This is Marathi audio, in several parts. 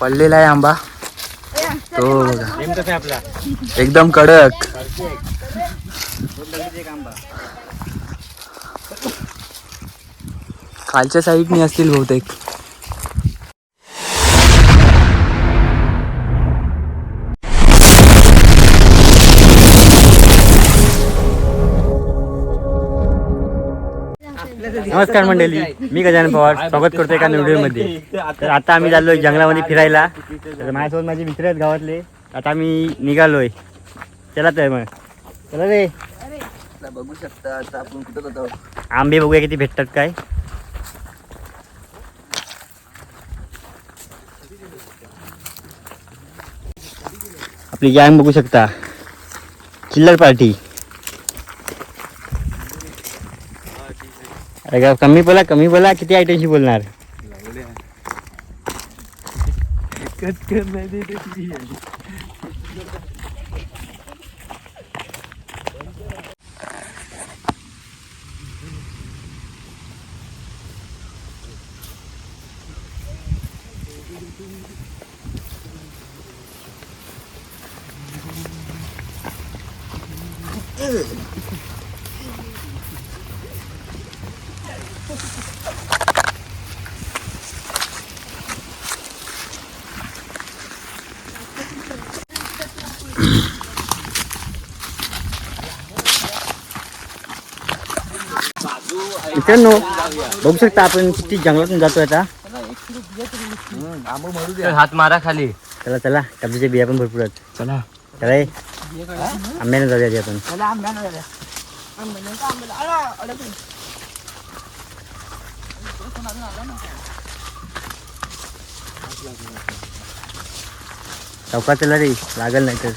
पडलेला आहे आंबा. तो बघा. एकदम कडक. खालच्या साईडनी असतील बहुतेक. नमस्कार मंडळी. मी गजानन पवार. स्वागत करतो एका व्हिडिओमध्ये तर आता आम्ही चाललोय जंगलामध्ये फिरायला. तर माझ्यासोबत माझे मित्र आहेत गावातले. आता आम्ही निघालोय. चला तर मग. चला रे. बघू शकता आता आपण कुठं आंबे बघूया किती भेटतात काय. आपली गँग बघू शकता. चिल्लर पार्टी. अरे का कमी बोला कमी बोला किती आयटमशी बोलणार? मित्रांनो बघू शकता आपण किती जंगलातून जातोय आता. हात मारा खाली. चला चला कब्जीच्या बिया पण भरपूर आहेत. चला. चला. आंब्याने जाऊया आधी आपण. चौकात चला रे लागल नाही तर.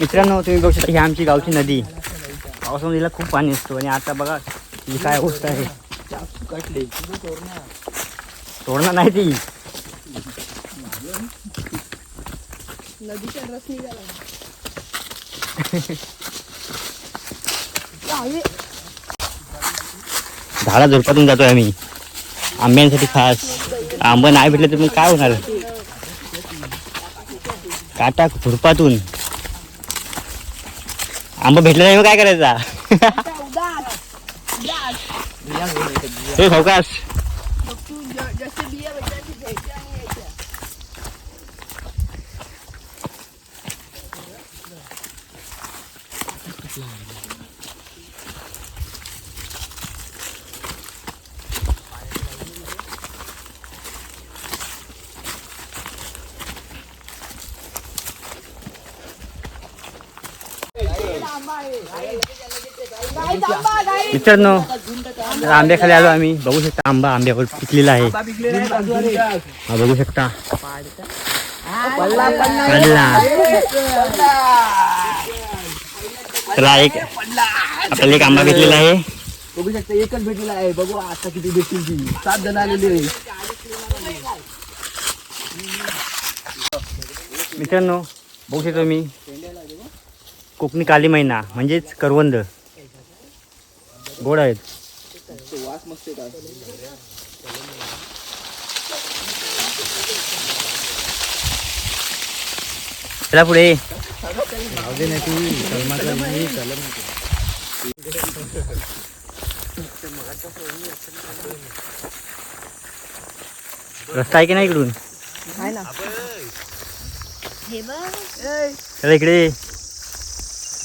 मित्रांनो तुम्ही बघू शकता ही आमची गावची नदी. पावसामध्ये खूप पाणी असतो आणि आता बघा ही काय अवस्था आहे. तोडणार नाही ती. झाडा झुडपातून जातोय आम्ही. आंब्यांसाठी खास. आंबा नाही भेटले तर मग काय होणार? काटा खुरपातून. आंबा भेटला नाही मग काय करायचा? हे सावकाश मित्रांनो तर आंब्याखाली आलो आम्ही. बघू शकता आंबा आंब्यावर पिकलेला आहे. हा बघू शकता. पडला एक आपल्याला एक आंबा भेटलेला आहे. बघू शकता एकच भेटलेला आहे बघू आता किती भेटतील ती सात जण आलेले मित्रांनो बघू शकतो मी कोकणी काली महिना म्हणजेच करवंद. गोड आहेत. चला पुढे. रस्ता आहे की नाही इकडून? चला इकडे.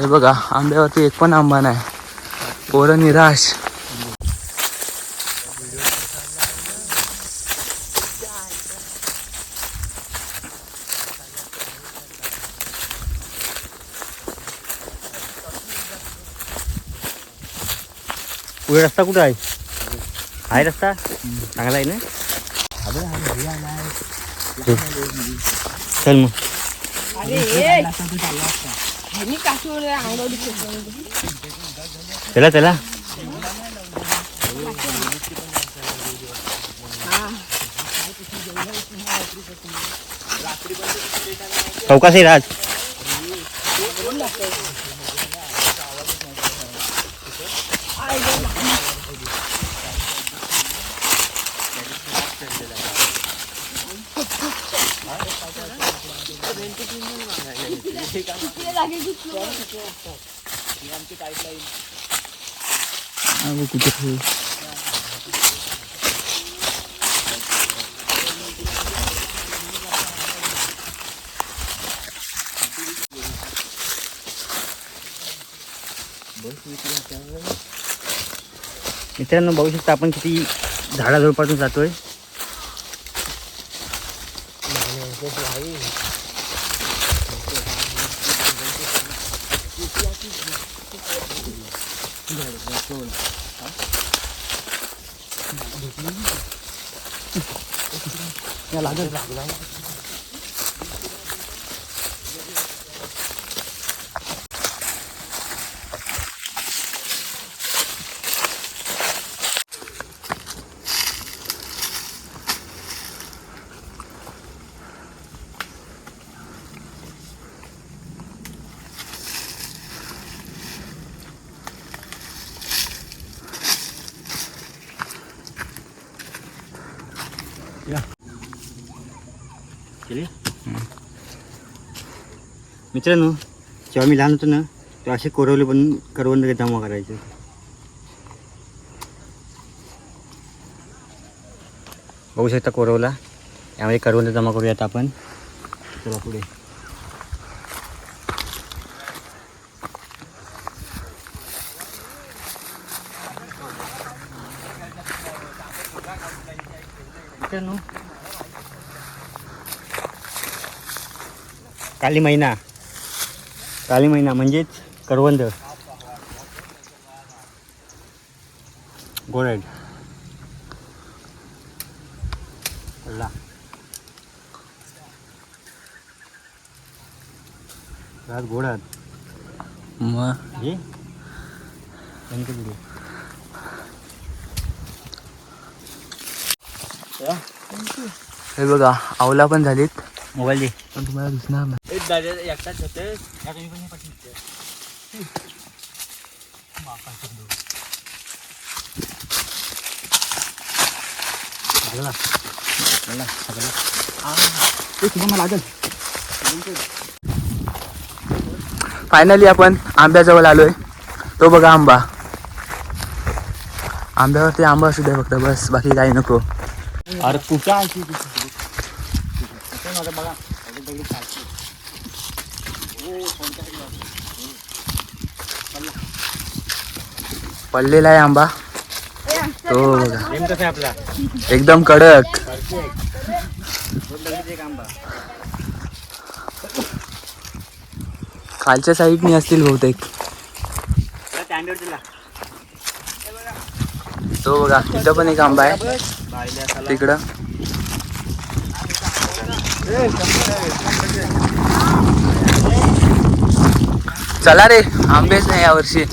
हे बघा आंब्यावरती एक पण आंबा नाही. पोरं निराश. पुढे रस्ता कुठं आहे? आहे रस्ता? चांगला आहे ना? चल मग. चला चला चौकास आहे राज मित्रांनो बघू शकता आपण किती झाडाझुडपातून जातोय. lại lên lại lên Yeah. केली? मित्रांनो जेव्हा मी लहान होतो ना तेव्हा असे कोरवले पण करवंद जमा करायचे. बघू शकता कोरवला. यामध्ये करवंद जमा करूयात आपण. चला पुढे. मित्रांनो काली महिना काली महिना म्हणजेच करवंद. गोरड. रात घोडात मग? पुढे हे बघा आवला पण झालीत. मोबाईल दे. पण तुम्हाला दिसणार नाही. लागला लागला लागला ते तुम्हाला लागेल. फायनली आपण आंब्याजवळ आलोय. तो बघा आंबा. आंब्यावरती आंबा असू दे फक्त बस. बाकी काही नको. अरे तू काय बघा पडलेला आहे आंबा. तो बघा. एकदम कडक. खालच्या साईडनी असतील बहुतेक. तो बघा तिथं पण एक आंबा आहे. तिकडं. चला रे आंबेच नाही यावर्षी.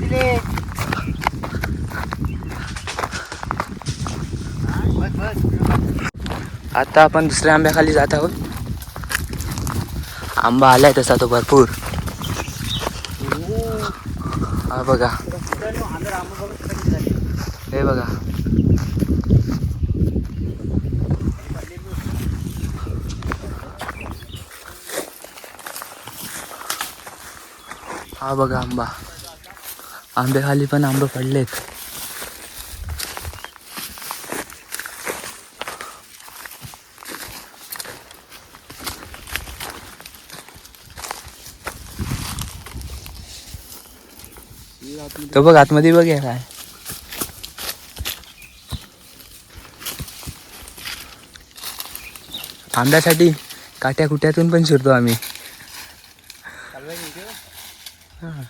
दिले. बस, बस. आता आपण दुसऱ्या आंब्याखाली जात आहोत. आंबा आलाय तसा तो भरपूर. हा. बघा. हे बघा. हा बघा आंबा. आंब्याखाली पण आंबे पडलेत. तो बघ आतमध्ये बघ या काय. आंब्यासाठी काट्या कुट्यातून पण शिरतो आम्ही. हा.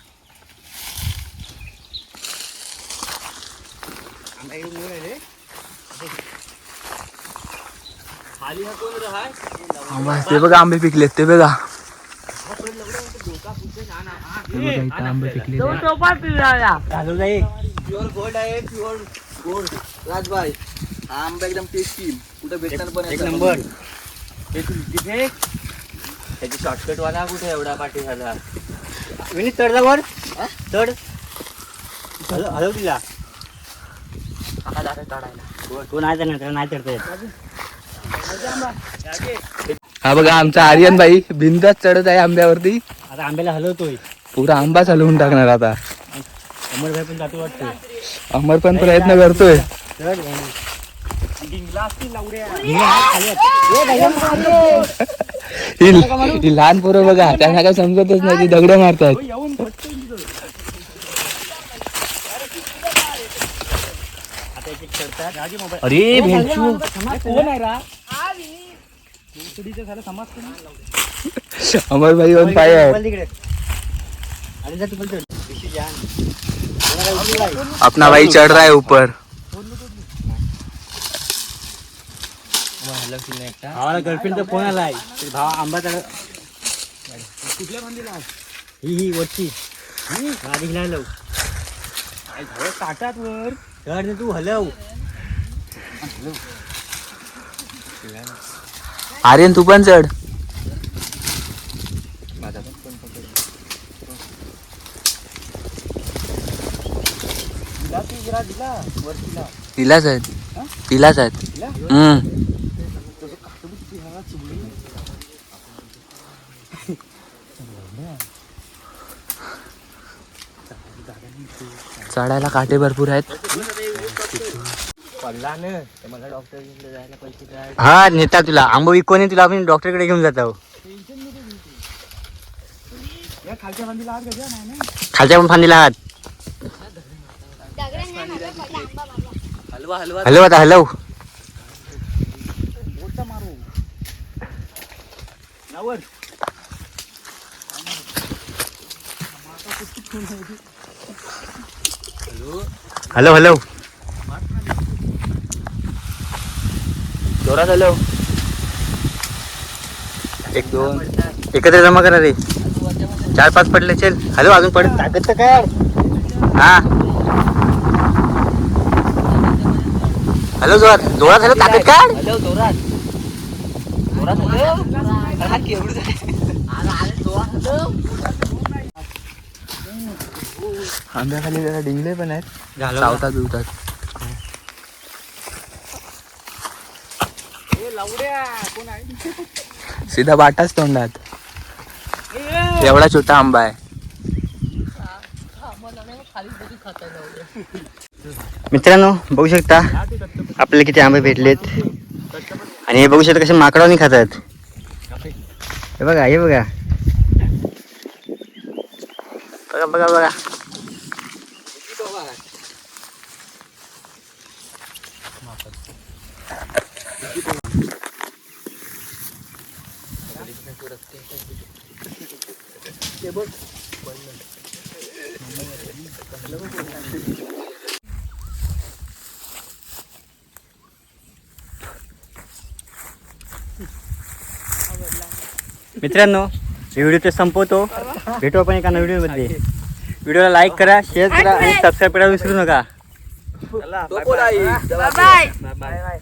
आंबा ते बघा आंबे पिकलेत ते बघा ते बघा इथं आंबे पिकलेत घालू जाईल प्युअर गोल्ड आहे प्युअर गोल्ड राजबाई हा। आंबा एकदम टेस्टी कुठे भेटणार पण एक याचा. नंबर हे तू। तिथे त्याची शॉर्टकट वाला कुठे एवढा पाठी झाला विनीत चढ जा वर चढ हॅलो हॅलो तिला तो नाही जाणार त्याला नाही चढता येत. हा बघा आमचा आर्यन भाई बिंदास चढत आहे आंब्यावरती. आता आंब्याला हलवतोय. पुरा आंबाच हलवून टाकणार आता. अमरभाई पण जातो वाटतं अमर पण प्रयत्न करतोय. चढ ही लहान पोरं बघा त्यांना काय समजतच नाही ती दगड मारतात. अरे भेंचू. अमर भाई वन पाय आहे जा तू पण नाही. अपना भाई चढ़ रहा है ऊपर. भावाला गर्लफ्रेंडचा फोन आलाय? तर भावा आंबा चढ ही ही वरची. आधी हिला हलव ताटात वर. ना तू हलव. आर्यन तू पण चढ. तिलाच आहेत. तिलाच आहेत. हम्म. चढायला काटे भरपूर आहेत. पडला ना तर मला डॉक्टर जायला पैसे द्या हा नेता तुला. आंबो विकून तुला आपण डॉक्टरकडे घेऊन जातो खालच्या पण फांदीला हात. हलवा हलवा. हॅलो आता हॅलो हॅलो हॅलो जोरात हॅलो. एक दोन. एकत्र जमा करा रे. चार पाच पडले चल. हॅलो अजून पड. ताकद तर काय हा. हॅलो जोरात. जोरात हॅलो ताकद काढ. हलव जोरात. जोरात हलव हा. आंब्याखाली जरा डिंगले पण आहेत. चावतात बिवतात सीधा बाटाच तोंडात. एवढा छोटा आंबा आहे. मित्रांनो बघू शकता आपल्याला किती आंबे भेटलेत. आणि हे बघू शकता कसे माकडावणी खातात. हे बघा हे बघा. बघा बघा बघा. मित्रांनो व्हिडिओ ते संपवतो. भेटू आपण एका नवीन व्हिडिओमध्ये. व्हिडिओला लाईक करा शेअर करा आणि सबस्क्राईब करायला विसरू नका. Bye bye